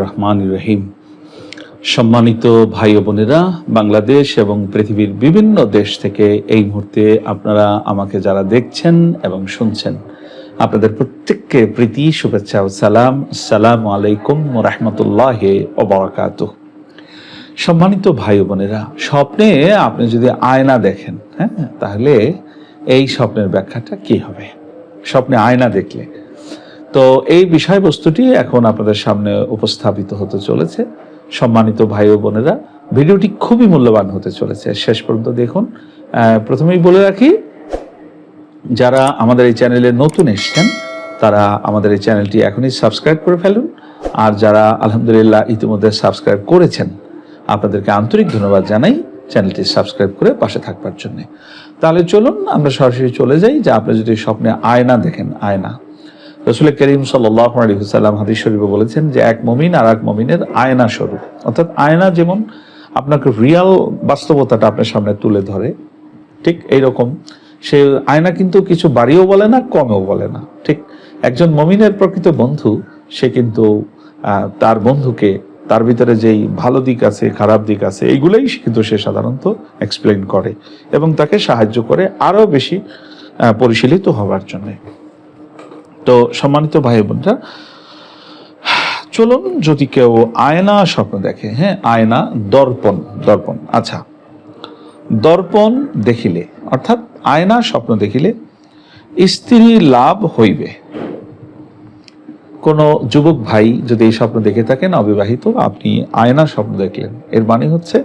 রহমানির রহিম। সম্মানিত ভাই বোনেরা, বাংলাদেশ এবং পৃথিবীর বিভিন্ন দেশ থেকে এই মুহূর্তে আপনারা আমাকে যারা দেখছেন এবং শুনছেন, আপনাদের প্রত্যেককে প্রীতি, শুভেচ্ছা ও সালাম। আসসালামু আলাইকুম রহমতুল্লাহ ওবরাকাত সম্মানিত ভাই বোনেরা, স্বপ্নে আপনি যদি আয়না দেখেন হ্যাঁ তাহলে এই স্বপ্নের ব্যাখ্যাটা কি হবে? স্বপ্নে আয়না দেখলে তো এই বিষয়বস্তুটি এখন আপনাদের সামনে উপস্থাপিত হতে চলেছে। সম্মানিত ভাই ও বোনেরা, ভিডিওটি খুবই মূল্যবান হতে চলেছে। শেষ পর্যন্ত দেখুন। প্রথমেই বলে রাখি, যারা আমাদের এই চ্যানেলে নতুন এসছেন, তারা আমাদের এই চ্যানেলটি এখনই সাবস্ক্রাইব করে ফেলুন। আর যারা আলহামদুলিল্লাহ ইতিমধ্যে সাবস্ক্রাইব করেছেন, আপনাদেরকে আন্তরিক ধন্যবাদ জানাই চ্যানেলটি সাবস্ক্রাইব করে পাশে থাকবার জন্যে। তাহলে চলুন, আমরা সরাসরি চলে যাই। যে আপনি যদি স্বপ্নে আয়না দেখেন, আয়না। রসুল করিম সাল্লাহ আলহিহাল্লাম হাদিস শরীফে বলেছেন যে এক মমিন আর এক মমিনের আয়না স্বরূপ। অর্থাৎ আয়না যেমন আপনাকে রিয়াল বাস্তবতাটা আপনার সামনে তুলে ধরে, ঠিক এইরকম। সে আয়না কিন্তু কিছু বাড়িও বলে না, কমেও বলে না, ঠিক। একজন মমিনের প্রকৃত বন্ধু, সে কিন্তু তার বন্ধুকে, তার ভিতরে যেই ভালো দিক আছে, খারাপ দিক আছে, এইগুলোই কিন্তু সে সাধারণত এক্সপ্লেন করে এবং তাকে সাহায্য করে আরও বেশি পরিশীলিত হওয়ার জন্য। তো সম্মানিত ভাই বোনরা, চলুন যদি কেউ আয়না স্বপ্ন দেখে হ্যাঁ আয়না দর্পণ দর্পণ আচ্ছা দর্পণ দেখিলে, অর্থাৎ আয়না স্বপ্ন দেখিলে স্ত্রী লাভ হইবে। কোনো যুবক ভাই যদি এই স্বপ্ন দেখে থাকেন, অবিবাহিত, আপনি আয়না স্বপ্ন দেখলেন। এর মানে হচ্ছে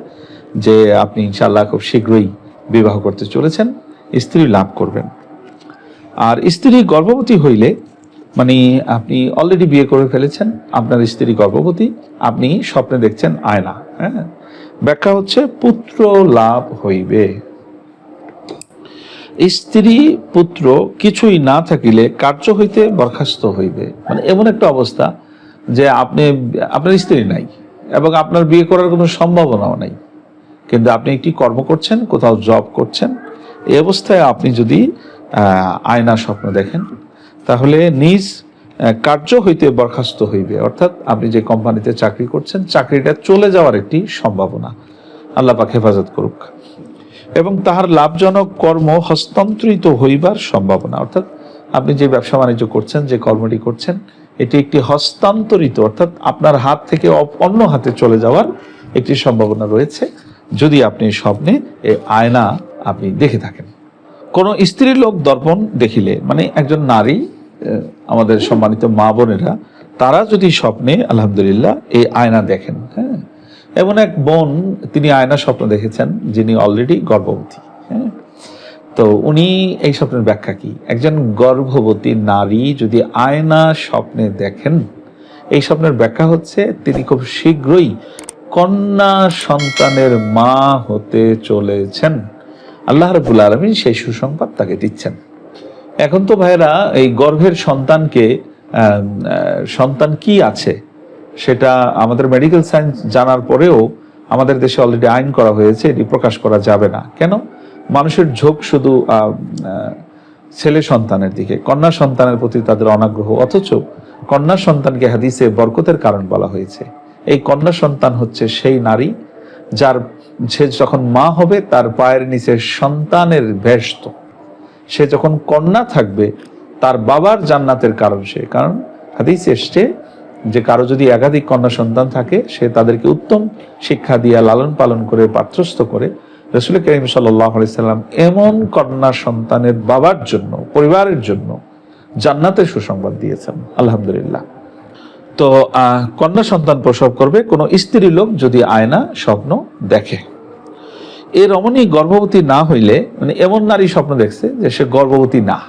যে আপনি ইনশাল্লাহ খুব শীঘ্রই বিবাহ করতে চলেছেন, স্ত্রী লাভ করবেন। আর স্ত্রী গর্ভবতী হইলে মানে আপনি অলরেডি বিয়ে করে ফেলেছেন, আপনার স্ত্রী গর্ভবতী, আপনি স্বপ্নে দেখছেন আয়না হ্যাঁ? ব্যাখ্যা হচ্ছে পুত্র লাভ হইবে। স্ত্রী পুত্র কিছুই না থাকিলে কার্য হইতে বরখাস্ত হইবে। মানে এমন একটা অবস্থা যে আপনি, আপনার স্ত্রী নাই এবং আপনার বিয়ে করার কোনো সম্ভাবনাও নাই। কিন্তু আপনি একটি কর্ম করছেন, কোথাও জব করছেন, এই অবস্থায় আপনি যদি আয়না স্বপ্ন দেখেন তাহলে নিজ কার্য হইতে বরখাস্ত হইবে। অর্থাৎ আপনি যে কোম্পানিতে চাকরি করছেন, চাকরিটা চলে যাওয়ার একটি সম্ভাবনা। আল্লাহ পাক হেফাজত করুক। এবং তাহার লাভজনক কর্ম হস্তান্তরিত হইবার সম্ভাবনা। অর্থাৎ আপনি যে ব্যবসা বাণিজ্য করছেন, যে কর্মটি করছেন, এটি একটি হস্তান্তরিত, অর্থাৎ আপনার হাত থেকে অন্য হাতে চলে যাওয়ার একটি সম্ভাবনা রয়েছে, যদি আপনি স্বপ্নে এই আয়না আপনি দেখে থাকেন। কোন স্ত্রী লোক দর্পণ দেখিলে মানে একজন নারী আমাদের সম্মানিত মা বোনেরা, তারা যদি স্বপ্নে, আলহামদুলিল্লাহ, এই আয়না দেখেন হ্যাঁ? এমন এক বোন, তিনি আয়না স্বপ্ন দেখেছেন, যিনি অলরেডি গর্ভবতী হ্যাঁ? তো উনি এই স্বপ্নের ব্যাখ্যা কি? একজন গর্ভবতী নারী যদি আয়না স্বপ্নে দেখেন, এই স্বপ্নের ব্যাখ্যা হচ্ছে, তিনি খুব শীঘ্রই কন্যা সন্তানের মা হতে চলেছেন। আল্লাহ রবুল আলমিন সেই সুসংবাদ তাকে দিচ্ছেন। এখন তো ভাইরা এই গর্ভের সন্তানকে সন্তান কি আছে সেটা আমাদের মেডিকেল সায়েন্স জানার পরেও আমাদের দেশে অলরেডি আইন করা হয়েছে, এটি প্রকাশ করা যাবে না। কেন? মানুষের ঝোঁক শুধু ছেলে সন্তানের দিকে, কন্যা সন্তানের প্রতি তাদের অনাগ্রহ। অথচ কন্যা সন্তানকে হাদিসে বরকতের কারণ বলা হয়েছে। এই কন্যা সন্তান হচ্ছে সেই নারী যার, সে যখন মা হবে তার পায়ের নিচে সন্তানের ভেস্ত সে যখন কন্যা থাকবে, তার বাবার জান্নাতের কারণ সে। কারণ হাদিস এসছে যে কারও যদি একাধিক কন্যা সন্তান থাকে, সে তাদেরকে উত্তম শিক্ষা দিয়া লালন পালন করে, পাত্রস্থ করে। রসুল করিম সাল্লাম এমন কন্যা সন্তানের বাবার জন্য, পরিবারের জন্য জান্নাতের সুসংবাদ দিয়েছেন। আলহামদুলিল্লাহ। তো কন্যা সন্তান প্রসব করবে, কোনো স্ত্রী লোক যদি আয়না, স্বপ্ন দেখে। এ রমণী গর্ভবতী না হইলে মানে এমন নারী স্বপ্ন দেখছে যে সে গর্ভবতী না।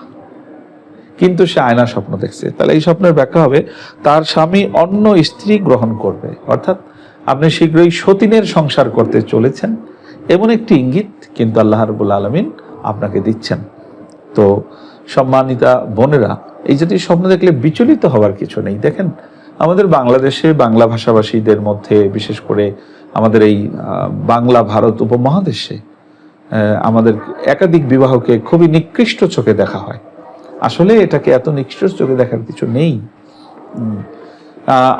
কিন্তু সে আয়না স্বপ্ন দেখছে। তাহলে এই স্বপ্নের ব্যাখ্যা হবে, তার স্বামী অন্য স্ত্রী গ্রহণ করবে। অর্থাৎ আপনি শীঘ্রই সতীনের সংসার করতে চলেছেন। এমন একটি ইঙ্গিত কিন্তু আল্লাহ রবুল আলমিন আপনাকে দিচ্ছেন। তো সম্মানিতা বোনেরা, এই জাতীয় স্বপ্ন দেখলে বিচলিত হওয়ার কিছু নেই। দেখেন, আমাদের বাংলাদেশে বাংলা ভাষাভাষীদের মধ্যে বিশেষ করে আমাদের এই বাংলা ভারত উপমহাদেশে আমাদের একাধিক বিবাহকে খুবই নিকৃষ্ট চোখে দেখা হয়। আসলে এটাকে এত নিকৃষ্ট চোখে দেখার কিছু নেই।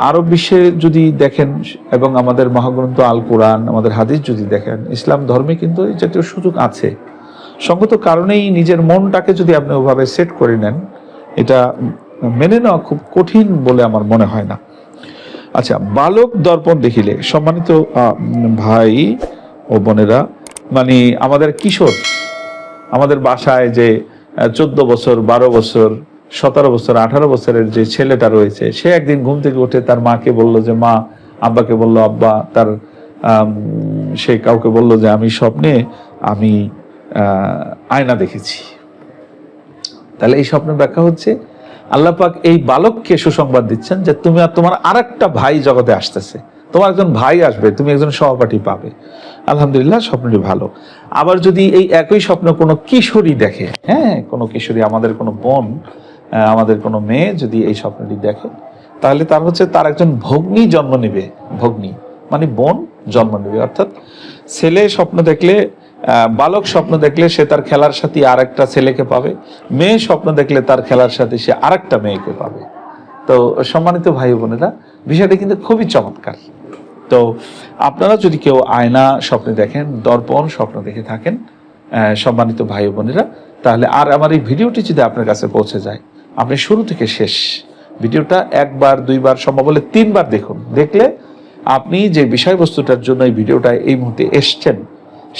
আরব বিশ্বে যদি দেখেন এবং আমাদের মহাগ্রন্থ আল কোরআন, আমাদের হাদিস যদি দেখেন, ইসলাম ধর্মে কিন্তু এই জাতীয় সুযোগ আছে। সঙ্গত কারণেই নিজের মনটাকে যদি আপনি ওভাবে সেট করে নেন, এটা মেনে নেওয়া খুব কঠিন বলে আমার মনে হয় না। আচ্ছা বালক দর্পণ দেখিলে সম্মানিত ভাই ও বোনেরা মানে আমাদের কিশোর, আমাদের বাসায় যে চোদ্দ বছর, বারো বছর, সতেরো বছর, আঠারো বছরের যে ছেলেটা রয়েছে, সে একদিন ঘুম থেকে উঠে তার মাকে বলল যে, মা, আব্বাকে বলল, আব্বা, তার সে কাউকে বলল যে, আমি স্বপ্নে, আমি আয়না দেখেছি। তাহলে এই স্বপ্নের ব্যাখ্যা হচ্ছে আল্লাহ পাক এই বালককে সুসংবাদ দিচ্ছেন যে তুমি আর তোমার আরেকটা ভাই জগতে আসতেছে। তোমার একজন ভাই আসবে, তুমি একজন সহপাঠী পাবে। আলহামদুলিল্লাহ, স্বপ্নটি ভালো। আবার যদি এই একই স্বপ্ন কোনো কিশোরী দেখে হ্যাঁ কোনো কিশোরী, আমাদের কোনো বোন আমাদের কোনো মেয়ে যদি এই স্বপ্নটি দেখে, তাহলে তার হচ্ছে তার একজন ভগ্নী জন্ম নেবে। ভগ্নী মানে বোন জন্ম নেবে। অর্থাৎ ছেলে স্বপ্ন দেখলে বালক স্বপ্ন দেখলে সে তার খেলার সাথে আর একটা ছেলেকে পাবে। মেয়ে স্বপ্ন দেখলে তার খেলার সাথে সে আরেকটা মেয়েকে পাবে। তো সম্মানিত ভাই বোনেরা, বিষয়টা কিন্তু খুবই চমৎকার। তো আপনারা যদি কেউ আয়না স্বপ্নে দেখেন, দর্পণ স্বপ্ন দেখে থাকেন সম্মানিত ভাই বোনেরা, তাহলে আর আমার এই ভিডিওটি যদি আপনার কাছে পৌঁছে যায়, আপনি শুরু থেকে শেষ ভিডিওটা একবার, দুইবার, সম্ভব হলে তিনবার দেখুন। দেখলে আপনি যে বিষয়বস্তুটার জন্য এই ভিডিওটা এই মুহূর্তে এসছেন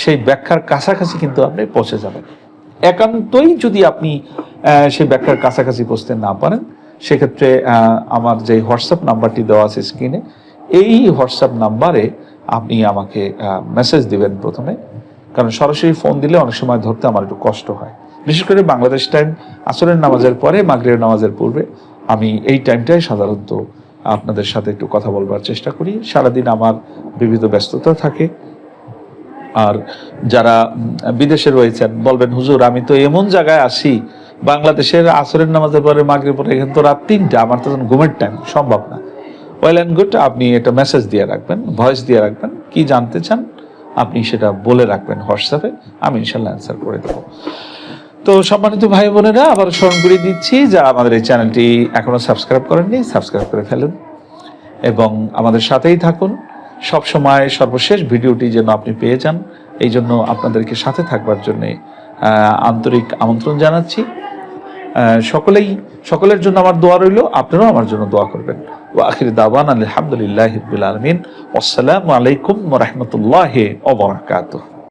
সেই ব্যাখ্যার কাছাকাছি কিন্তু আপনি পৌঁছে যাবেন। একান্তই যদি আপনি সেই ব্যাখ্যার কাছাকাছি পৌঁছতে না পারেন, সেক্ষেত্রে আমার যে হোয়াটসঅ্যাপ নাম্বারটি দেওয়া আছে স্ক্রিনে, এই হোয়াটসঅ্যাপ নাম্বারে আপনি আমাকে মেসেজ দিবেন প্রথমে। কারণ সরাসরি ফোন দিলে অনেক সময় ধরতে আমার একটু কষ্ট হয়। বিশেষ করে বাংলাদেশ টাইম আসরের নামাজের পরে, মাগরিবের নামাজের পূর্বে, আমি এই টাইমটাই সাধারণত আপনাদের সাথে একটু কথা বলবার চেষ্টা করি। সারাদিন আমার বিবিধ ব্যস্ততা থাকে। আর যারা বিদেশে রয়েছেন বলবেন, হুজুর, আমি তো এমন জায়গায় আসি, বাংলাদেশের আসরের নামাজের পরে মাগরিব পরে, এখানে তো রাত তিনটা, আমার তো ঘুমের টাইম সম্ভব না। ওয়েল অ্যান্ড গুড আপনি একটা মেসেজ দিয়ে রাখবেন ভয়েস দিয়ে রাখবেন, কি জানতে চান, আপনি সেটা বলে রাখবেন হোয়াটসঅ্যাপে আমি ইনশাল্লাহ অ্যান্সার করে দেবো। তো সম্মানিত ভাই বোনেরা আবার স্মরণ করে দিচ্ছি যা আমাদের এই চ্যানেলটি এখনও সাবস্ক্রাইব করেননি সাবস্ক্রাইব করে ফেলুন এবং আমাদের সাথেই থাকুন। সব সময় সর্বশেষ ভিডিওটি যেন আপনি পেয়ে যান। এই জন্য আপনাদেরকে সাথে থাকবার জন্যে আন্তরিক আমন্ত্রণ জানাচ্ছি। সকলেই, সকলের জন্য আমার দোয়া রইল, আপনারাও আমার জন্য দোয়া করবেন। ও আখির দাবান আলহামদুলিল্লাহ আলমিন। আসসালামু আলাইকুম রহমতুল্লাহ ওবরাকাতুহ